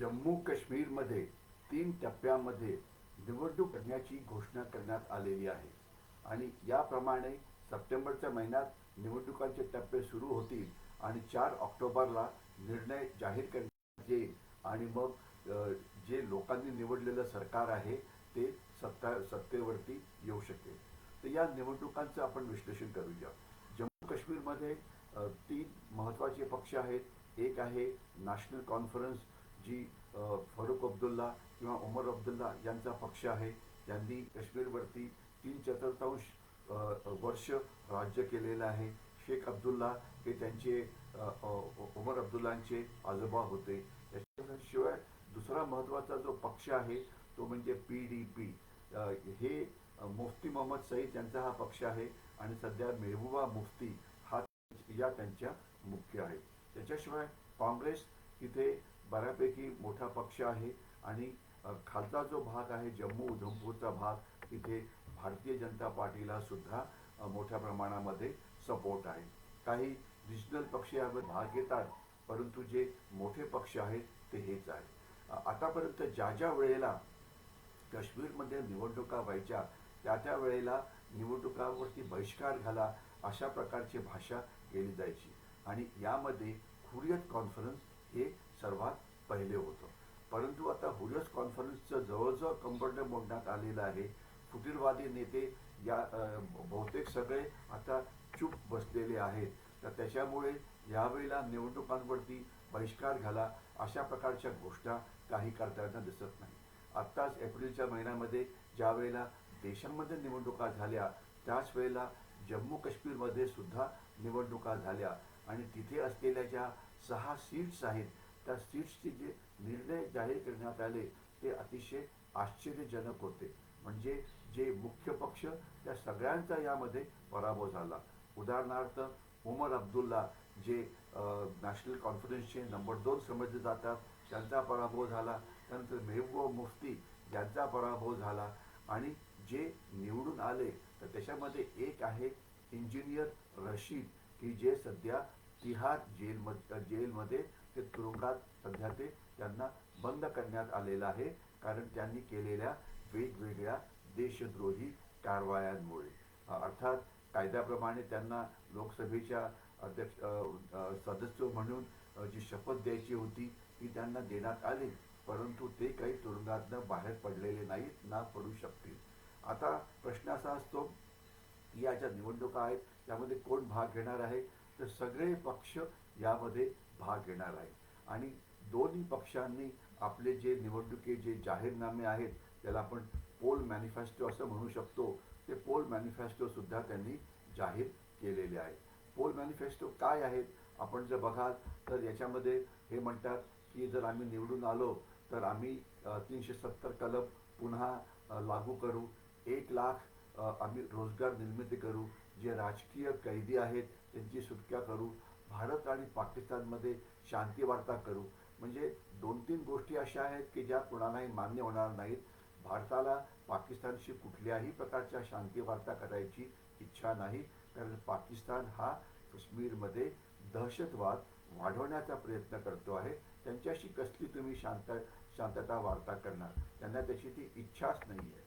जम्मू काश्मीरमध्ये तीन टप्प्यामध्ये निवडणूक करण्याची घोषणा करण्यात आलेली आहे. आणि याप्रमाणे सप्टेंबरच्या महिन्यात निवडणुकांचे टप्पे सुरू होतील आणि चार ऑक्टोबरला निर्णय जाहीर करण्यात येईल. आणि मग जे लोकांनी निवडलेलं सरकार आहे ते सत्ता सत्तेवरती येऊ शकेल. तर या निवडणुकांचं आपण विश्लेषण करूया. जम्मू काश्मीरमध्ये तीन महत्त्वाचे पक्ष आहेत. एक आहे नॅशनल कॉन्फरन्स जी अ, फारुख अब्दुल्ला किंवा उमर अब्दुल्ला यांचा पक्ष आहे त्यांनी काश्मीरवरती तीन चतुर्थांश वर्ष राज्य केलेलं आहे. शेख अब्दुल्ला हे त्यांचे उमर अब्दुल्लांचे आजोबा होते. त्याच्याशिवाय दुसरा महत्त्वाचा जो पक्ष आहे तो म्हणजे पी डी पी. हे मुफ्ती मोहम्मद सईद यांचा हा पक्ष आहे आणि सध्या मेहबूबा मुफ्ती हा या त्यांच्या मुख्य आहे त्याच्याशिवाय काँग्रेस इथे बऱ्यापैकी मोठा पक्ष आहे आणि खालचा जो भाग आहे जम्मू उधमपूरचा भाग तिथे भारतीय जनता पार्टीला सुद्धा मोठ्या प्रमाणामध्ये सपोर्ट आहे. काही रिजनल पक्ष यामध्ये भाग घेतात परंतु जे मोठे पक्ष आहेत ते हेच आहे आतापर्यंत ज्या ज्या वेळेला काश्मीरमध्ये निवडणुका व्हायच्या त्या त्या वेळेला निवडणुकांवरती बहिष्कार घाला अशा प्रकारची भाषा केली जायची. आणि यामध्ये हुरियत कॉन्फरन्स हे सर्वात पहिले होतं. परंतु आता हुरियत कॉन्फरन्सचं जवळजवळ कंबरड मोडण्यात आलेलं आहे. फुटीरवादी नेते या बहुतेक सगळे आता चूप बसलेले आहेत. तर त्याच्यामुळे यावेळेला निवडणुकांवरती बहिष्कार घाला अशा प्रकारच्या घोषणा काही करताना दिसत नाही. आत्ताच एप्रिलच्या महिन्यामध्ये ज्या वेळेला देशांमध्ये निवडणुका झाल्या त्याच वेळेला जम्मू काश्मीरमध्ये सुद्धा निवडणुका झाल्या. आणि तिथे असलेल्या ज्या सहा सीट्स आहेत त्या सीट्सचे जे निर्णय जाहीर करण्यात आले ते अतिशय आश्चर्यजनक होते. म्हणजे जे मुख्य पक्ष त्या सगळ्यांचा यामध्ये पराभव झाला. उदाहरणार्थ उमर अब्दुल्ला जे नॅशनल कॉन्फरन्सचे नंबर दोन समजले जातात त्यांचा पराभव झाला. त्यानंतर मेहबूबा मुफ्ती यांचा पराभव झाला. आणि जे निवडून आले तर त्याच्यामध्ये एक आहे इंजिनियर रशीद की जे सध्या तिहार जेलमध्ये जेलमध्ये ते तुरुंगात सध्या ते त्यांना बंद करण्यात आलेलं आहे. कारण त्यांनी केलेल्या वेगवेगळ्या देशद्रोही कारवायांमुळे. अर्थात कायद्याप्रमाणे त्यांना लोकसभेच्या अध्यक्ष सदस्य म्हणून जी शपथ द्यायची होती ती त्यांना देण्यात आली. परंतु ते काही तुरुंगातनं बाहेर पडलेले नाहीत ना पडू शकतील. आता प्रश्न असा असतो की या ज्या निवडणुका आहेत त्यामध्ये कोण भाग घेणार आहे? तर सगळे पक्ष यामध्ये भाग घेणार आहे आणि दोन्ही पक्षांनी आपले जे निवडणुकी जे जाहीरनामे आहेत त्याला आपण पोल मॅनिफेस्टो असं म्हणू शकतो. ते पोल मॅनिफेस्टोसुद्धा त्यांनी जाहीर केलेले आहे पोल मॅनिफेस्टो काय आहेत? आपण जर बघाल तर याच्यामध्ये हे म्हणतात की जर आम्ही निवडून आलो तर आम्ही तीनशे सत्तर कलम पुन्हा लागू करू. एक लाख आम्ही रोजगार निर्मिती करू. जे राजकीय कैदी आहेत त्यांची सुटका करू भारत आणि पाकिस्तानमध्ये शांती वार्ता करू. म्हणजे दोन तीन गोष्टी अशा आहेत की ज्या कुणालाही मान्य होणार नाहीत. भारताला पाकिस्तानशी कुठल्याही प्रकारच्या शांती वार्ता करायची इच्छा नाही. कारण पाकिस्तान हा काश्मीरमध्ये दहशतवाद वाढवण्याचा प्रयत्न करतो आहे. त्यांच्याशी कसली तुम्ही शांत शांतता वार्ता करणार? त्यांना त्याची ती इच्छाच नाही आहे.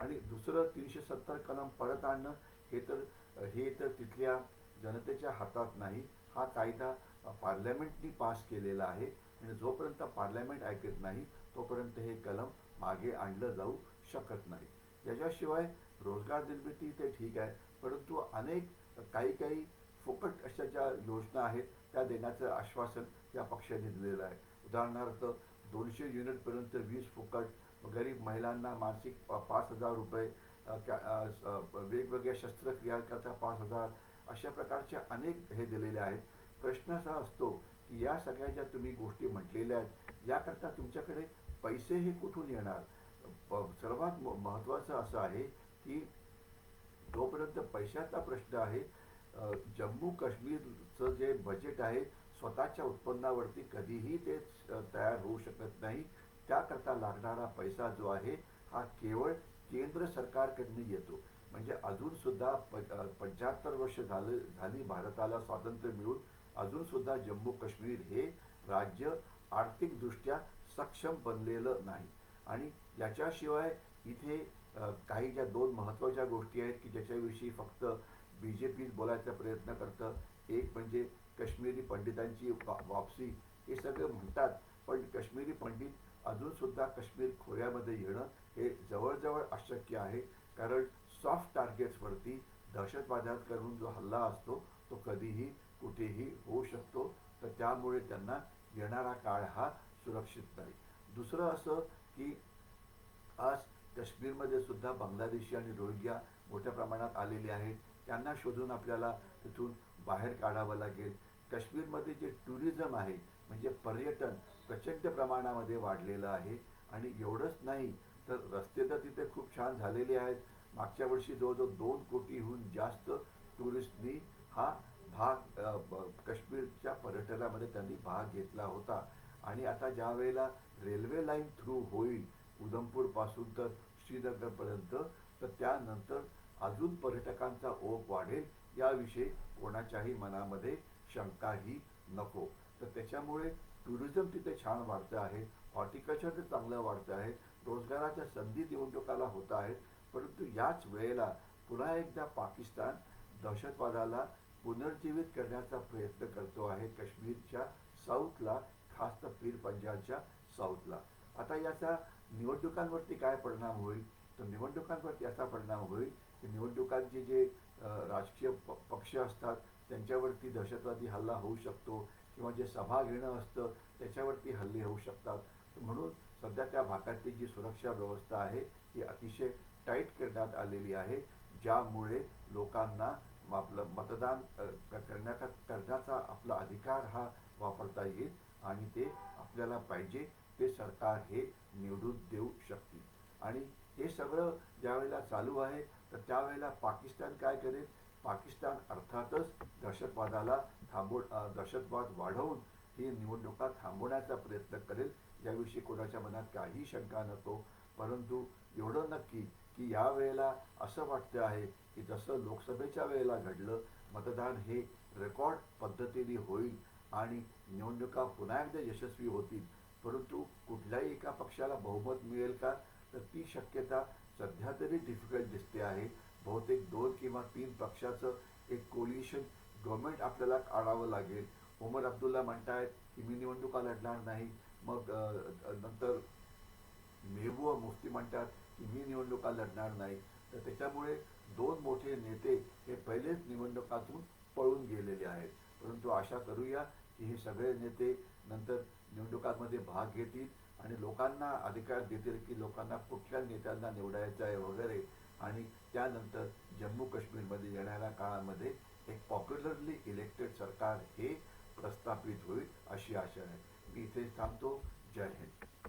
आणि दुसरं तीनशे सत्तर कलम परत आणणं हे तर हे तर तिथल्या जनतेच्या हातात नाही. हा कायदा पार्लमेंटनी पास केलेला आहे. आणि जोपर्यंत पार्लमेंट ऐकत नाही तोपर्यंत हे कलम मागे आणलं जाऊ शकत नाही. याच्याशिवाय रोजगार निर्मिती ते ठीक आहे. परंतु अनेक काही काही फुकट अशा ज्या योजना आहेत त्या देण्याचं आश्वासन या पक्षाने दिलेलं आहे. उदाहरणार्थ दोनशे युनिटपर्यंत वीज फुकट गरीब महिलांना मासिक पाच हजार रुपये वेगवेगळ्या शस्त्रक्रियांकरता पाच हजार अशा प्रकारच्या अनेक हे दिलेले आहेत. प्रश्न असा असतो की या सगळ्या ज्या तुम्ही गोष्टी म्हटलेल्या आहेत याकरता तुमच्याकडे पैसे हे कुठून येणार? सर्वात महत्त्वाचं असं आहे की जोपर्यंत पैशाचा प्रश्न आहे जम्मू काश्मीरचं जे बजेट आहे स्वतःच्या उत्पन्नावरती कधीही ते तयार होऊ शकत नाही. त्याकरता लागणारा पैसा जो आहे हा केवळ केंद्र सरकारकडनं येतो. म्हणजे अजून सुद्धा पंच्याहत्तर वर्ष झालं झाली भारताला स्वातंत्र्य मिळून अजून सुद्धा जम्मू काश्मीर हे राज्य आर्थिकदृष्ट्या सक्षम बनलेलं नाही. आणि याच्याशिवाय इथे काही ज्या दोन महत्त्वाच्या गोष्टी आहेत की ज्याच्याविषयी फक्त बी जे पीच बोलायचा प्रयत्न करतं. एक म्हणजे काश्मीरी पंडितांची वा- वापसी हे सगळं म्हणतात. पण काश्मीरी पंडित अजूनसुद्धा काश्मीर खोऱ्यामध्ये येणं हे जवळजवळ अशक्य आहे. कारण सॉफ्ट टार्गेट्सवरती दहशतवाद्यांकडून जो हल्ला असतो तो कधीही कुठेही होऊ शकतो. तर त्यामुळे त्यांना येणारा काळ हा सुरक्षित नाही. दुसरं असं की आज काश्मीरमध्ये सुद्धा बांगलादेशी आणि रोहिंग्या मोठ्या प्रमाणात आलेले आहेत. त्यांना शोधून आपल्याला तिथून बाहेर काढावं लागेल. काश्मीरमध्ये जे टुरिझम आहे म्हणजे पर्यटन प्रचंड प्रमाणामध्ये वाढलेलं आहे. आणि एवढंच नाही तर रस्ते तर तिथे खूप छान झालेले आहेत. मागच्या वर्षी जवळजवळ दोन कोटीहून जास्त टुरिस्टनी हा भाग काश्मीरच्या पर्यटनामध्ये त्यांनी भाग घेतला होता. आणि आता ज्या वेळेला रेल्वे लाईन थ्रू होईल उधमपूरपासून तर श्रीनगरपर्यंत तर त्यानंतर अजून पर्यटकांचा ओघ वाढेल याविषयी कोणाच्याही मनामध्ये शंकाही नको. तर त्याच्यामुळे टुरिझम तिथे छान वाढतं आहे हॉर्टिकल्चर तर चांगलं वाढतं आहे रोजगाराच्या संधी देऊन टोकाला होत आहेत परंतु याच वेळेला पुन्हा एकदा पाकिस्तान दहशतवादाला पुनर्जीवित करण्याचा प्रयत्न करतो आहे काश्मीरच्या साऊथला खास तर पीर पंजाबच्या साऊथला. आता याचा निवडणुकांवरती काय परिणाम होईल? तर निवडणुकांवरती याचा परिणाम होईल की निवडणुकांचे जे राजकीय पक्ष असतात त्यांच्यावरती दहशतवादी हल्ला होऊ शकतो किंवा जे सभा घेणं असतं त्याच्यावरती हल्ले होऊ शकतात. म्हणून सध्या त्या भागातली जी सुरक्षा व्यवस्था आहे ती अतिशय टाईट करण्यात आलेली आहे ज्यामुळे लोकांना आपलं मतदान करण्याचा करण्याचा आपला अधिकार हा वापरता येईल आणि ते आपल्याला पाहिजे ते सरकार हे निवडून देऊ शकतील. आणि हे सगळं ज्यावेळेला चालू आहे तर त्यावेळेला पाकिस्तान काय करेल? पाकिस्तान अर्थातच दहशतवादाला थांबव दहशतवाद वाढवून ही निवडणुका थांबवण्याचा प्रयत्न करेल. याविषयी कोणाच्या मनात काही शंका नको परंतु एवढं नक्की की या वेळेला असं वाटतं आहे की जसं लोकसभेच्या वेळेला घडलं मतदान हे रेकॉर्ड पद्धतीने होईल आणि निवडणुका पुन्हा एकदा यशस्वी होतील. परंतु कुठल्याही एका पक्षाला बहुमत मिळेल का? तर ती शक्यता सध्या तरी डिफिकल्ट दिसते आहे. बहुतेक दोन किंवा तीन पक्षाचं एक कोलिशन गव्हर्नमेंट आपल्याला काढावं लागेल. उमर अब्दुल्ला म्हणतायत की मी निवडणुका लढणार नाही. मग नंतर मेहबूबा मुफ्ती म्हणतात की मी निवडणुका लढणार नाही. तर त्याच्यामुळे दोन मोठे नेते हे पहिलेच निवडणुकातून पळून गेलेले आहेत. परंतु आशा करूया की हे सगळे नेते नंतर निवडणुकांमध्ये भाग घेतील आणि लोकांना अधिकार देतील की लोकांना कुठल्या नेत्यांना निवडायचं आहे वगैरे. आणि त्यानंतर जम्मू काश्मीरमध्ये येणाऱ्या काळामध्ये एक पॉप्युलरली इलेक्टेड सरकार हे प्रस्थापित होईल अशी आशा आहे. मी इथेच थांबतो. जय हिंद.